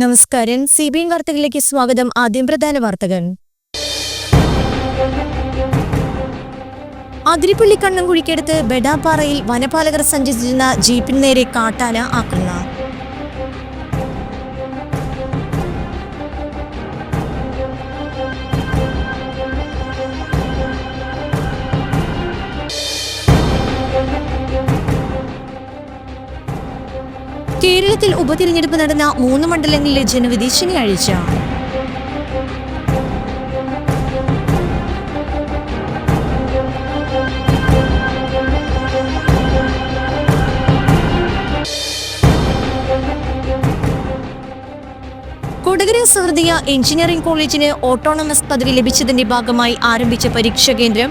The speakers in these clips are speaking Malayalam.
നമസ്കാരം. സി ബി എൻ വാർത്തകളിലേക്ക് സ്വാഗതം. ആദ്യം പ്രധാന വാർത്തകൾ. അതിരിപ്പള്ളി കണ്ണംകുഴിക്കടുത്ത് ബെഡാപ്പാറയിൽ വനപാലകർ സഞ്ചരിച്ചിരുന്ന ജീപ്പിന് നേരെ കാട്ടാന ആക്രമണം. കേരളത്തിൽ ഉപതിരഞ്ഞെടുപ്പ് നടന്ന മൂന്ന് മണ്ഡലങ്ങളിലെ ജനവിധി ശനിയാഴ്ച കൊടകര സഹൃദയ എഞ്ചിനീയറിംഗ് കോളേജിന് ഓട്ടോണമസ് പദവി ലഭിച്ചതിന്റെ ഭാഗമായി ആരംഭിച്ച പരീക്ഷാ കേന്ദ്രം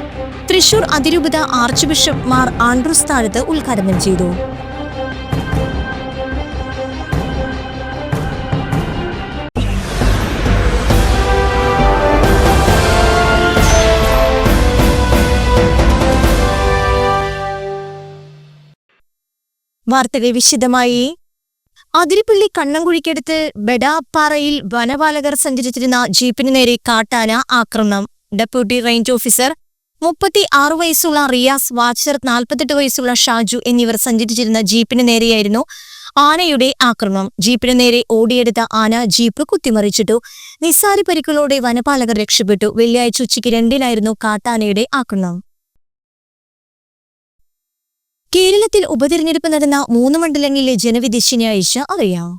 തൃശൂർ അതിരൂപത ആർച്ച് ബിഷപ്പ് മാർ ആൻഡ്രൂസ് താഴത്ത് ഉദ്ഘാടനം ചെയ്തു. വാർത്തകൾ വിശദമായി. അതിരിപ്പള്ളി കണ്ണംകുഴിക്കടുത്ത് ബെഡാപ്പാറയിൽ വനപാലകർ സഞ്ചരിച്ചിരുന്ന ജീപ്പിന് നേരെ കാട്ടാന ആക്രമണം. ഡെപ്യൂട്ടി റേഞ്ച് ഓഫീസർ മുപ്പത്തി ആറ് വയസ്സുള്ള റിയാസ് വാച്ചർ നാൽപ്പത്തെട്ട് വയസ്സുള്ള ഷാജു എന്നിവർ സഞ്ചരിച്ചിരുന്ന ജീപ്പിന് നേരെയായിരുന്നു ആനയുടെ ആക്രമണം. ജീപ്പിന് നേരെ ഓടിയെടുത്ത ആന ജീപ്പ് കുത്തിമറിച്ചിട്ടു. നിസ്സാര പരിക്കുകളോടെ വനപാലകർ രക്ഷപ്പെട്ടു. വെള്ളിയാഴ്ച ഉച്ചയ്ക്ക് രണ്ടിനായിരുന്നു കാട്ടാനയുടെ ആക്രമണം. കേരളത്തിൽ ഉപതിരഞ്ഞെടുപ്പ് നടന്ന മൂന്ന് മണ്ഡലങ്ങളിലെ ജനവിധി ശനിയാഴ്ച അറിയാം.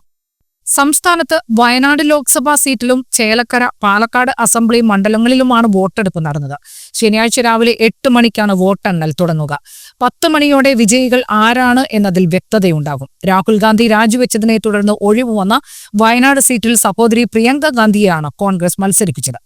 സംസ്ഥാനത്ത് വയനാട് ലോക്സഭാ സീറ്റിലും ചേലക്കര പാലക്കാട് അസംബ്ലി മണ്ഡലങ്ങളിലുമാണ് വോട്ടെടുപ്പ് നടന്നത്. ശനിയാഴ്ച രാവിലെ എട്ട് മണിക്കാണ് വോട്ടെണ്ണൽ തുടങ്ങുക. പത്ത് മണിയോടെ വിജയികൾ ആരാണ് എന്നതിൽ വ്യക്തതയുണ്ടാകും. രാഹുൽ ഗാന്ധി രാജിവെച്ചതിനെ തുടർന്ന് ഒഴിവ് വന്ന വയനാട് സീറ്റിൽ സഹോദരി പ്രിയങ്ക ഗാന്ധിയെയാണ് കോൺഗ്രസ് മത്സരിപ്പിച്ചത്.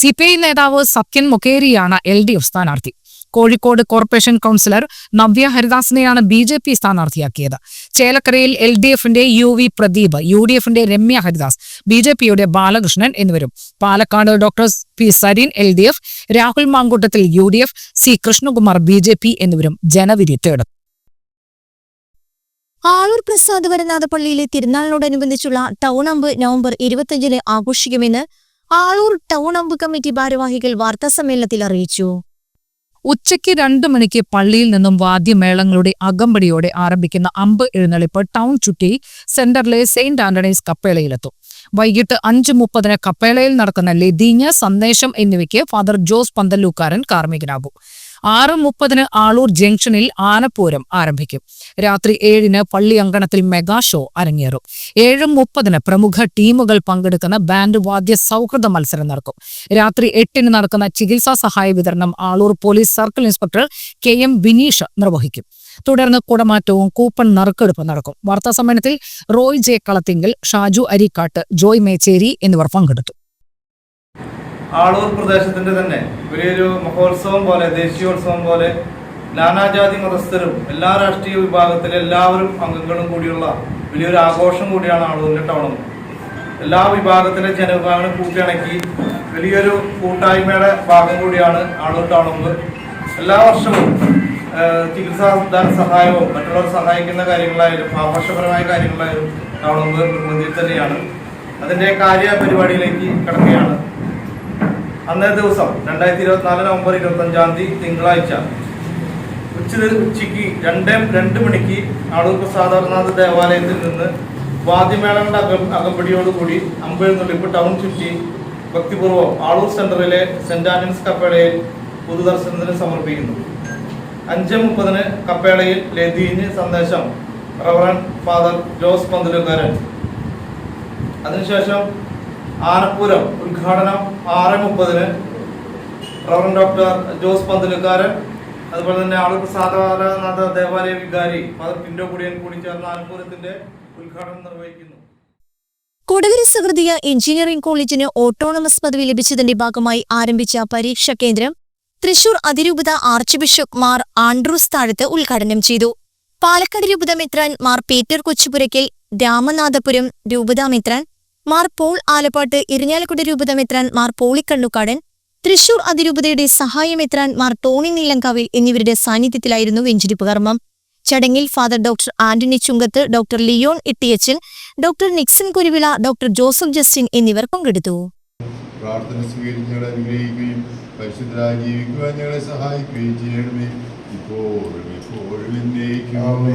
സി നേതാവ് സത്യൻ മൊക്കേരിയാണ് എൽ ഡി എഫ് സ്ഥാനാർത്ഥി. കോഴിക്കോട് കോർപ്പറേഷൻ കൗൺസിലർ നവ്യ ഹരിദാസിനെയാണ് ബി ജെ പി സ്ഥാനാർത്ഥിയാക്കിയത്. ചേലക്കരയിൽ എൽ ഡി എഫിന്റെ U V Pradeep U D എഫിന്റെ രമ്യ ഹരിദാസ് ബി ജെ പിയുടെ ബാലകൃഷ്ണൻ എന്നിവരും. Palakkad doctor P Sarin L D F Rahul Mamkootathil U D F C Krishnakumar B J P എന്നിവരും ജനവിധി തേടും. ആളൂർ പ്രസാദ് വരനാഥ പള്ളിയിലെ തിരുനാളിനോടനുബന്ധിച്ചുള്ള ടൗൺ അമ്പ് നവംബർ ഇരുപത്തിയഞ്ചിന് ആഘോഷിക്കുമെന്ന് ആളൂർ ടൗൺ അമ്പ് കമ്മിറ്റി ഭാരവാഹികൾ വാർത്താസമ്മേളനത്തിൽ അറിയിച്ചു. ഉച്ചയ്ക്ക് രണ്ടു മണിക്ക് പള്ളിയിൽ നിന്നും വാദ്യമേളങ്ങളുടെ അകമ്പടിയോടെ ആരംഭിക്കുന്ന അമ്പ് എഴുന്നള്ളിപ്പ് ടൗൺ ചുറ്റി സെന്ററിലെ സെയിന്റ് ആന്റണീസ് കപ്പേളയിലെത്തും. വൈകിട്ട് അഞ്ച് മുപ്പതിന് കപ്പേളയിൽ നടക്കുന്ന ലതീഞ്ഞ സന്ദേശം എന്നിവയ്ക്ക് ഫാദർ ജോസ് പന്തല്ലൂക്കാരൻ കാർമ്മികനാകും. ആറ് മുപ്പതിന് ആളൂർ ജംഗ്ഷനിൽ ആനപ്പൂരം ആരംഭിക്കും. രാത്രി ഏഴിന് പള്ളി അങ്കണത്തിൽ മെഗാ ഷോ അരങ്ങേറും. ഏഴ് മുപ്പതിന് പ്രമുഖ ടീമുകൾ പങ്കെടുക്കുന്ന ബാൻഡ് വാദ്യ സൗഹൃദ മത്സരം നടക്കും. രാത്രി എട്ടിന് നടക്കുന്ന ചികിത്സാ സഹായ വിതരണം Aloor police circle inspector K M Bineesh നിർവഹിക്കും. തുടർന്ന് കുടമാറ്റവും കൂപ്പൺ നറുക്കെടുപ്പ് നടക്കും. വാർത്താ വാർത്താസമ്മേളനത്തിൽ റോയ് ജെ കളത്തിങ്കൽ ഷാജു അരിക്കാട്ട് ജോയ് മേച്ചേരി എന്നിവർ പങ്കെടുത്തു. ആളൂർ പ്രദേശത്തിന്റെ തന്നെ. വലിയൊരു മഹോത്സവം പോലെ ദേശീയോത്സവം പോലെ നാനാജാതി മതസ്ഥരും എല്ലാ രാഷ്ട്രീയ വിഭാഗത്തിലെ എല്ലാവരും അംഗങ്ങളും കൂടിയുള്ള വലിയൊരു ആഘോഷം കൂടിയാണ് ആളൂരിന്റെ ടൗണും എല്ലാ വിഭാഗത്തിലെ ജനവിഭാഗങ്ങളും കൂട്ടിയിണക്കി വലിയൊരു കൂട്ടായ്മയുടെ ഭാഗം കൂടിയാണ് ആളൂർ ടൗണും എല്ലാ വർഷവും ചികിത്സാ ധന സഹായവും മറ്റുള്ളവർ സഹായിക്കുന്ന കാര്യങ്ങളായാലും ആഘോഷപരമായ കാര്യങ്ങളായാലും ടൗണും മുൻപന്തിയിൽ തന്നെയാണ് അതിന്റെ കാര്യ പരിപാടിയിലേക്ക് കിടക്കുകയാണ്. അന്നേ ദിവസം രണ്ടായിരത്തി ഇരുപത്തിനാല് നവംബർ ഇരുപത്തി അഞ്ചാം തീയതി തിങ്കളാഴ്ച ഉച്ച ഉച്ചയ്ക്ക് രണ്ടേ രണ്ട് മണിക്ക് അടൂർ പ്രസാദർനാഥ് ദേവാലയത്തിൽ നിന്ന് വാദ്യമേളങ്ങളുടെ അകം അകമ്പടിയോടുകൂടി അമ്പെഴുന്നള്ളിപ്പ് ടൗൺ ചുറ്റി ഭക്തിപൂർവം ആളൂർ സെന്ററിലെ സെന്റ് ആന്റണീസ് കപ്പേളയിൽ പൊതുദർശനത്തിന് സമർപ്പിക്കുന്നു. അഞ്ച് മുപ്പതിന് കപ്പേളയിൽ ലതീഞ്ഞ് സന്ദേശം റവറൻ ഫാദർ ജോസ് പന്തലുകാരൻ. അതിനുശേഷം ആനപ്പൂരം ഉദ്ഘാടനം ആറ് മുപ്പതിന്. റവറൻ ഡോക്ടർ ജോസ് പന്തലുകാരൻ അതുപോലെ തന്നെ ആളുകൾ സാധാരണ ദേവാലയ വികാരി ഫാദർ പിന്റോ കുടിയൻ കൂടി ചേർന്ന ആനപ്പൂരത്തിന്റെ ഉദ്ഘാടനം നിർവഹിക്കുന്നു. കൊടകര സഹൃദയ എഞ്ചിനീയറിംഗ് കോളേജിന് ഓട്ടോണമസ് പദവി ലഭിച്ചതിന്റെ ഭാഗമായി ആരംഭിച്ച പരീക്ഷാ കേന്ദ്രം തൃശൂർ അതിരൂപത ആർച്ച് ബിഷപ്പ് മാർ ആൻഡ്രൂസ് താഴത്ത് ഉദ്ഘാടനം ചെയ്തു. പാലക്കാട് രൂപത മെത്രാൻ മാർ പീറ്റർ കൊച്ചുപുരയ്ക്കൽ രാമനാഥപുരം രൂപതാ മാർ പോൾ ആലപ്പാട്ട് ഇരിഞ്ഞാലക്കുട രൂപതമെത്രാൻ മാർ പോളിക്കണ്ണുക്കാടൻ തൃശൂർ അതിരൂപതയുടെ സഹായമെത്രാൻ മാർ ടോണി നീലങ്കാവിൽ എന്നിവരുടെ സാന്നിധ്യത്തിലായിരുന്നു വെഞ്ചിരിപ്പ് കർമ്മം. ചടങ്ങിൽ father doctor Antony Chunkath doctor Leon Ittiachan doctor Nixon Kuruvilla doctor Joseph Justin എന്നിവർ പങ്കെടുത്തു. പ്രാർത്ഥന സ്വീകരിച്ച് ഞങ്ങളെ അനുഗ്രഹിക്കുകയും പരിശുദ്ധരായി ജീവിക്കുവാൻ ഞങ്ങളെ സഹായിക്കുകയും ചെയ്യണമേ. ഇപ്പോഴും ഞങ്ങളുടെ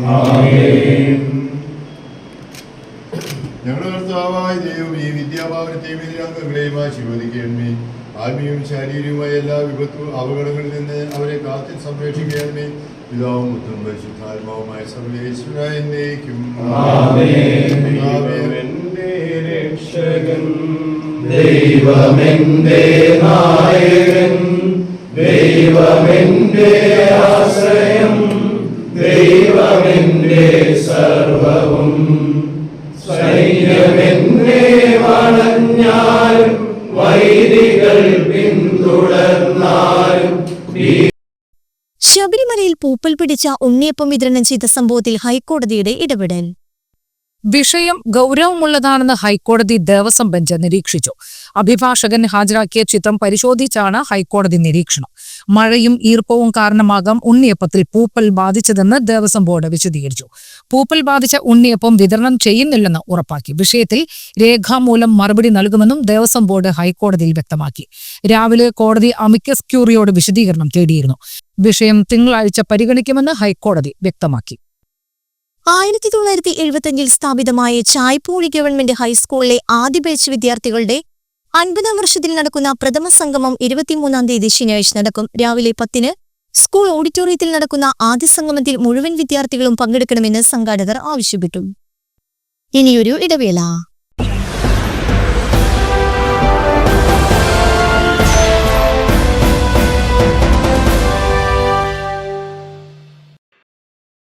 കർത്താവായ ദൈവം ഈ വിദ്യാഭാവനത്തെയും എതിരംഗങ്ങളെയും ആശീർവദിക്കണമേ. ആത്മീയവും ശാരീരികവുമായ എല്ലാ വിപത്തു അപകടങ്ങളിൽ നിന്ന് അവരെ കാത്തിൽ സംരക്ഷിക്കണമേ. പിതാവും മുത്തും പരിശുദ്ധാത്മാവുമായ സർവേശ്വര എന്നേക്കും. ദൈവമെന്റെ രക്ഷകൻ. ദൈവമെന്റെ നായകൻ. ദൈവമെന്റെ ആശ്രയം ശബരിമലയിൽ പൂപ്പൽ പിടിച്ച ഉണ്ണിയപ്പം വിതരണം ചെയ്ത സംഭവത്തിൽ ഹൈക്കോടതിയുടെ ഇടപെടൽ. വിഷയം ഗൗരവമുള്ളതാണെന്ന് ഹൈക്കോടതി ദേവസ്വം ബെഞ്ച് നിരീക്ഷിച്ചു. അഭിഭാഷകൻ ഹാജരാക്കിയ ചിത്രം പരിശോധിച്ചാണ് ഹൈക്കോടതി നിരീക്ഷണം. മഴയും ഈർപ്പവും കാരണമാകാം ഉണ്ണിയപ്പത്തിൽ പൂപ്പൽ ബാധിച്ചതെന്ന് ദേവസ്വം ബോർഡ് വിശദീകരിച്ചു. പൂപ്പൽ ബാധിച്ച ഉണ്ണിയപ്പം വിതരണം ചെയ്യുന്നില്ലെന്ന് ഉറപ്പാക്കി. വിഷയത്തിൽ രേഖാമൂലം മറുപടി നൽകുമെന്നും ദേവസ്വം ബോർഡ് ഹൈക്കോടതിയിൽ വ്യക്തമാക്കി. രാവിലെ കോടതി അമിക്കസ് ക്യൂറിയോട് വിശദീകരണം തേടിയിരുന്നു. വിഷയം തിങ്കളാഴ്ച പരിഗണിക്കുമെന്ന് ഹൈക്കോടതി വ്യക്തമാക്കി. ആയിരത്തി തൊള്ളായിരത്തി എഴുപത്തിയഞ്ചിൽ സ്ഥാപിതമായ ചായ്പൂഴി ഗവൺമെന്റ് ഹൈസ്കൂളിലെ ആദ്യ ബാച്ച് വിദ്യാർത്ഥികളുടെ അൻപതാം വർഷത്തിൽ നടക്കുന്ന പ്രഥമ സംഗമം ഇരുപത്തിമൂന്നാം തീയതി ശനിയാഴ്ച നടക്കും. രാവിലെ പത്തിന് സ്കൂൾ ഓഡിറ്റോറിയത്തിൽ നടക്കുന്ന ആദ്യ സംഗമത്തിൽ മുഴുവൻ വിദ്യാർത്ഥികളും പങ്കെടുക്കണമെന്ന് സംഘാടകർ ആവശ്യപ്പെട്ടു. ഇനിയൊരു ഇടവേള.